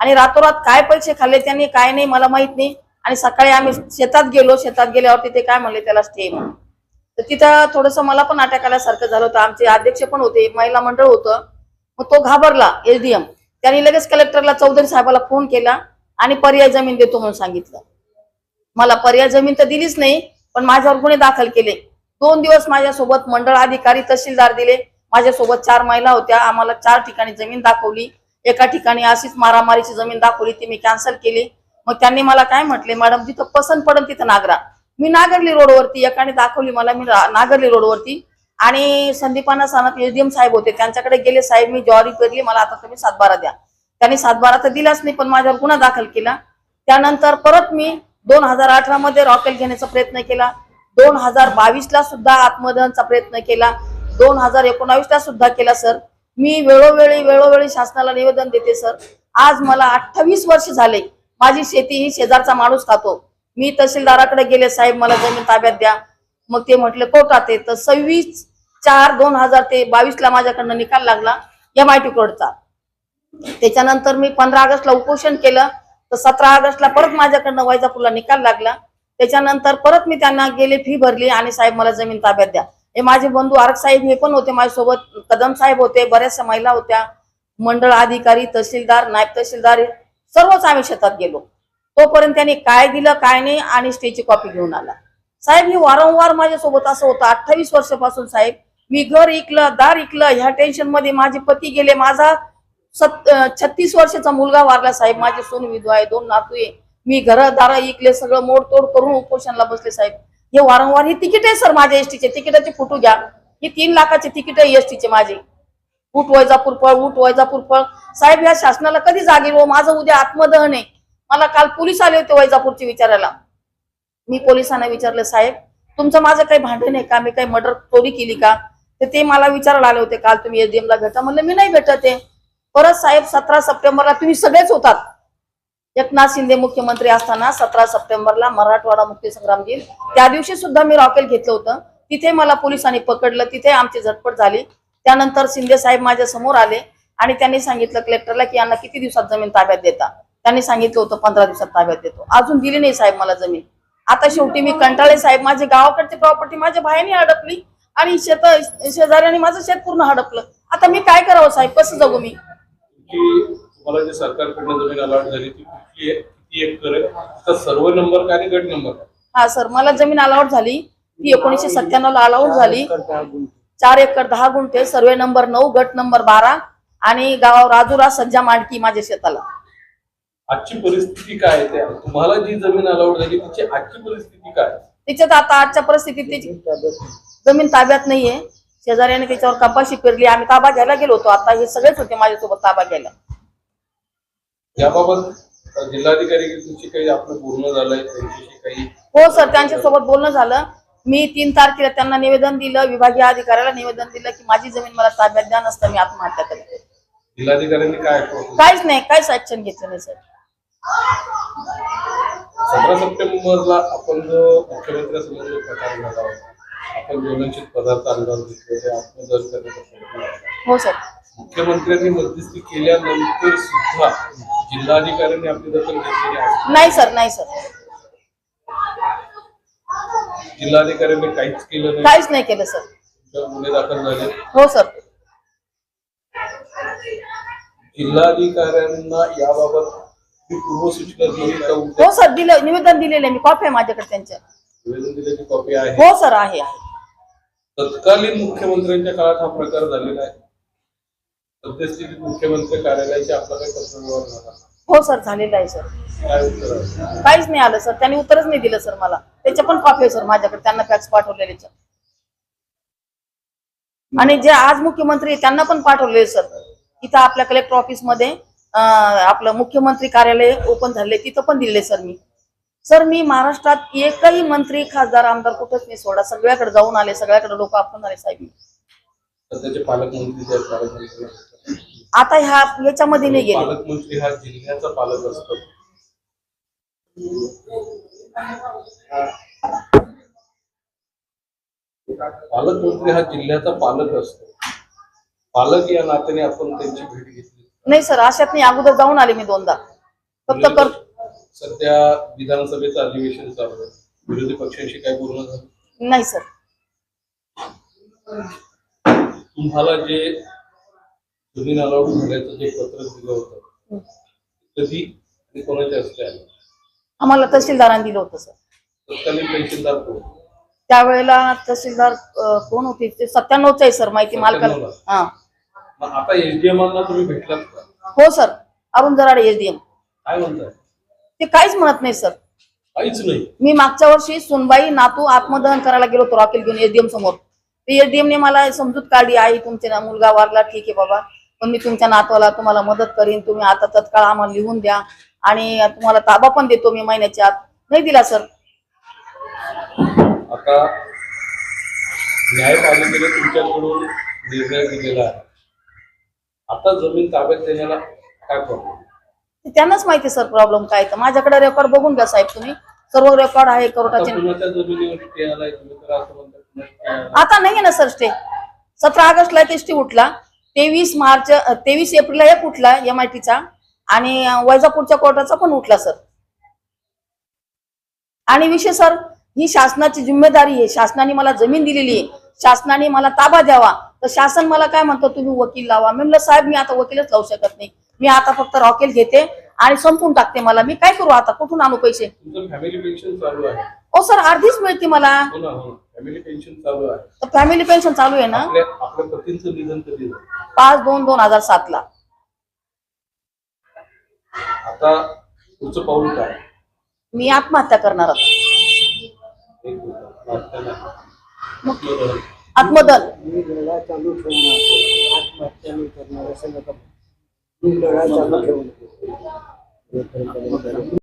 आणि रातोरात काय पैसे खाल्ले त्यांनी काय नाही मला माहीत नाही. आणि सकाळी आम्ही शेतात गेलो शेतात गेल्यावर तिथे काय म्हणले त्याला स्टे म्हणून तर तिथं थोडस मला पण अटॅक आल्यासारखं झालं होतं. आमचे अध्यक्ष पण होते महिला मंडळ होतं. मग तो घाबरला एसडीएम त्यांनी लगेच कलेक्टरला चौधरी साहेबाला फोन केला आणि पर्याय जमीन देतो म्हणून सांगितलं. मला पर्याय जमीन तर दिलीच नाही पण माझ्यावर गुन्हे दाखल केले. दोन दिवस माझ्यासोबत मंडळ अधिकारी तहसीलदार दिले. माझ्यासोबत चार महिला होत्या. आम्हाला चार ठिकाणी जमीन दाखवली. एका ठिकाणी अशीच मारामारीची जमीन दाखवली ती मी कॅन्सल केली. मग त्यांनी मला काय म्हटले मॅडम जिथं पसंत पडेल तिथं नागरा. मी नागरली रोडवरती एकाने दाखवली मला मी नागरली रोडवरती. आणि संदीपाना सानप एसडीएम साहेब होते त्यांच्याकडे गेले साहेब मी ज्वारी पेरली मला आता तुम्ही सातबारा द्या. त्यांनी सातबारा तर दिलाच नाही पण माझ्यावर गुन्हा दाखल केला. त्यानंतर परत मी दोन हजार अठरा मध्ये रॉकेल घेण्याचा प्रयत्न केला. दोन हजार बावीस ला सुद्धा आत्मदहनचा प्रयत्न केला. दोन हजार एकोणावीस ला सुद्धा केला सर. मी वेळोवेळी वेळोवेळी शासनाला निवेदन देते सर. आज मला अठ्ठावीस वर्ष झाले. माझी शेती ही शेजारचा माणूस खातो. मी तहसीलदाराकडे गेले साहेब मला जमीन ताब्यात द्या. मग ते म्हटले कोर्टात आहे. तर सव्वीस चार दोन हजार ते बावीस ला माझ्याकडनं निकाल लागला एम आय टी कोर्टचा. त्याच्यानंतर मी पंधरा ऑगस्टला उपोषण केलं. तर सतरा ऑगस्टला परत माझ्याकडनं वैजापूरला निकाल लागला. त्याच्यानंतर परत मी त्यांना गेले फी भरली आणि साहेब मला जमीन ताब्यात द्या. हे माझे बंधू आरक साहेब हे पण होते माझ्यासोबत. कदम साहेब होते बऱ्याचशा महिला होत्या. मंडळ अधिकारी तहसीलदार नायब तहसीलदार सर्वच आम्ही शेतात गेलो. तोपर्यंत त्यांनी काय दिलं काय नाही आणि स्टेची कॉपी घेऊन आला. साहेब हे वारंवार माझ्यासोबत असं होतं. अठ्ठावीस वर्षापासून साहेब मी घर इकलं दार इकलं ह्या टेन्शनमध्ये माझे पती गेले. माझा सत छत्तीस वर्षाचा मुलगा वारला साहेब. माझे सोन विधवा आहे दोन नातू आहे. मी घर दारा इकले सगळं मोडतोड करून उपोषणला बसले साहेब. हे वारंवार हे तिकीट आहे सर माझ्या एसटीचे. तिकिटाचे फोटो घ्या. हे तीन लाखाचे तिकीट आहे एसटीचे माझे. उठ वैजापूर पळ उठ वैजापूर पळ. साहेब या शासनाला कधी जागेल व हो? माझं उद्या आत्मदहन आहे. मला काल पोलीस आले होते वैजापूरचे विचारायला. मी पोलिसांना विचारलं साहेब तुमचं माझं काही भांडण आहे का? मी काही मर्डर चोरी केली का? तर ते मला विचारायला आले होते काल तुम्ही एसडीएमला भेटा. म्हणलं मी नाही भेटत आहे. परत साहेब सतरा सप्टेंबरला तुम्ही सगळेच होतात. एकनाथ शिंदे मुख्यमंत्री असताना सतरा सप्टेंबरला मराठवाडा मुक्तीसंग्राम दिन. त्या दिवशी सुद्धा मी रॉकेल घेतलं होतं. तिथे मला पोलिसांनी पकडलं. तिथे आमची झटपट झाली. त्यानंतर शिंदे साहेब माझ्यासमोर आले आणि त्यांनी सांगितलं कलेक्टरला की यांना किती दिवसात जमीन ताब्यात देता. त्यांनी सांगितलं होतं पंधरा दिवसात ताब्यात देतो. अजून दिली नाही साहेब मला जमीन. आता शेवटी मी कंटाळे साहेब माझे गावाकडची प्रॉपर्टी माझ्या भाईने हडपली आणि शेत शेजाऱ्याने माझं शेत पूर्ण हडपलं आता मी काय करावं साहेब? कसं जगू मी? तुम्हाला जे सरकारकडनं जमीन अलॉट झाली ती कुठली आहे? किती एकर आहे? त्याचा सर्व नंबर काय आणि गट नंबर काय हा सर मला जमीन अलाउट झाली ती एकोणीसशे सत्त्याण्णव ला अलाउट झाली. चार एकर दहा गुंठे सर्वे नंबर नऊ गट नंबर बारा आणि गाव राजुरा सज्जा मांडकी माझ्या शेताला. आजची परिस्थिती काय आहे त्या? तुम्हाला जी जमीन अलॉट झाली तिची आजची परिस्थिती काय? आहे? त्याच्यात आता आजच्या परिस्थितीत त्याची जमीन ताब्यात नाहीये. शेजाऱ्याने त्याच्यावर कपाशी पेरली आम्ही ताबा घ्यायला गेलो होतो. आता हे सगळेच होते माझ्यासोबत ताबा घ्यायला. याबाबत जिल्हाधिकारी काही आपलं पूर्ण झालंय त्यांच्याशी काही हो सर त्यांच्यासोबत बोलणं झालं. मी तीन तारखेला त्यांना निवेदन दिलं विभागीय अधिकाऱ्याला निवेदन दिलं की माझी जमीन मला ताब्यात द्या नसतं मी आत्महत्या करते जिल्हाधिकाऱ्यांनी काय काहीच नाही काहीच ऍक्शन घेतलं नाही सर. सतरा सप्टेंबरला आपण जो मुख्यमंत्र्यांसमोर जो प्रकार झाला होता आपण ज्वलनशील पदार्थ अंदाज घेतले ते आत्मदहन करण्याचा प्रयत्न. हो सर. मुख्यमंत्र्यांनी मध्यस्थी केल्यानंतर सुद्धा जिल्हाधिकाऱ्यांनी आपली दखल घेतलेली आहे. नाही सर नाही सर. जिल्हाधिकाऱ्यांनी काहीच केलं नाही? काहीच नाही केलं सर. गुन्हे दाखल झाले? हो सर. जिल्हाधिकाऱ्यांना याबाबत मी पूर्वसूचना दिली का उद्या? हो सर दिलं निवेदन दिलेलं आहे. मी कॉपी आहे माझ्याकडे त्यांच्या निवेदन दिल्याची कॉपी आहे? हो सर आहे आहे. तत्कालीन मुख्यमंत्र्यांच्या काळात हा प्रकार झालेला आहे. सद्यस्थितीत मुख्यमंत्री कार्यालयाचे आपला काही पत्रव्यवहार झाला. हो सर झालेलं आहे सर. काय उत्तर आहे? काहीच नाही आलं सर. त्यांनी उत्तरच नाही दिलं सर मला. त्याच्या पण कॉपी आहे सर माझ्याकडे. त्यांना फॅक्स पाठवलेले आणि जे आज मुख्यमंत्री आहे, त्यांना पण पाठवलेले सर. इथं आपल्या कलेक्टर ऑफिसमध्ये अं, आपलं मुख्यमंत्री कार्यालय ओपन झाले तिथं पण दिले सर मी. सर मी महाराष्ट्रात एकही मंत्री खासदार आमदार कुठंच नाही सोडा सगळ्याकडे जाऊन आले सगळ्याकडे लोक आपण आले साहेब. मी. सध्याचे पालकमंत्री जे आहेत पालकमंत्री आता ह्या याच्यामध्ये नाही गेले. पालकमंत्री हा जिल्ह्याचा पालक असतो. पालकमंत्री हा जिल्ह्याचा पालक असतो. पालक या नात्याने आपण त्यांची भेट घेतली. नाही सर अशात नाही अगोदर जाऊन आले मी दोनदा. फक्त कर सध्या विधानसभेचं अधिवेशन चालू आहे. विरोधी पक्षांशी काय बोलणं झालं? नाही सर. तुम्हाला जे जमीन अलाउड झाल्याचं जे पत्र दिलं होतं कधी आणि कोणाच्या हस्ते आलं? आम्हाला तहसीलदारांनी दिलं होतं सर. तत्कालीन तहसीलदार कोण? त्यावेळेला तहसीलदार अं, कोण होते? ते सत्त्याण्णवच आहे सर माहिती मालकाला. 97 हा. मग आता एसडीएम ना तुम्ही भेटलात का? हो सर. अरुण जराडे एसडीएम काय म्हणताय? ते काहीच म्हणत नाही सर. काहीच नाही. मी मागच्या वर्षी सुनबाई नातू आत्मदहन करायला गेलो होतो रॉकेल घेऊन एसडीएम समोर. ते एसडीएम ने मला समजूत काढली आई तुमचे ना मुलगा वारला ठीक आहे बाबा. पण मी तुमच्या नातवाला तुम्हाला मदत करीन. तुम्ही आता तत्काळ आम्हाला लिहून द्या. आणि तुम्हाला ताबा पण देतो मी महिन्याच्या आत. नाही दिला सर. आता न्यायपालिकेने तुमच्याकडून निर्णय दिलेला आहे. आता जमीन ताब्यात देण्याला काय प्रॉब्लेम ते त्यांनाच माहिती सर प्रॉब्लेम काय तर माझ्याकडे रेकॉर्ड बघून घ्या साहेब तुम्ही. सर्व रेकॉर्ड आहे कोर्टाचे. कुणाच्या जमिनीवर स्टे आलाय तुम्ही तर असं म्हणता कुणा stay आलाय. आता नाहीये ना सर स्टे सतरा ऑगस्टला एक स्टे उठला. तेवीस मार्च तेवीस एप्रिलला एक उठला एम आय टीचा आणि वैजापूरच्या कोर्टाचा पण उठला सर. आणि विषय सर ही शासनाची जिम्मेदारी आहे. शासनाने मला जमीन दिलेली आहे. शासनाने मला ताबा द्यावा. तर शासन मला काय म्हणतं तुम्ही वकील लावा. मी म्हणलं साहेब मी आता वकीलच लावू शकत नाही. मी आता फक्त रॉकेल घेते. आणि संपून टाकते मला. मी काय करू आता? कुठून आणू पैसे? तुमचं फॅमिली पेन्शन चालू आहे. ओ सर अर्धीच मिळते मला. हो ना हो ना. फॅमिली पेन्शन चालू आहे. तर फॅमिली पेन्शन चालू आहे ना? आपल्या आपल्या पतींचं निधन कधी झालं? पाच दोन दोन हजार सात ला. आता पुढचं पाऊल काय? मी आत्महत्या करणार एक मिनिट. वाटतं नाही. मी लढा चालू ठेवणार. आत्महत्या नाही करणार. असं नका मी लढा चालू ठेवणार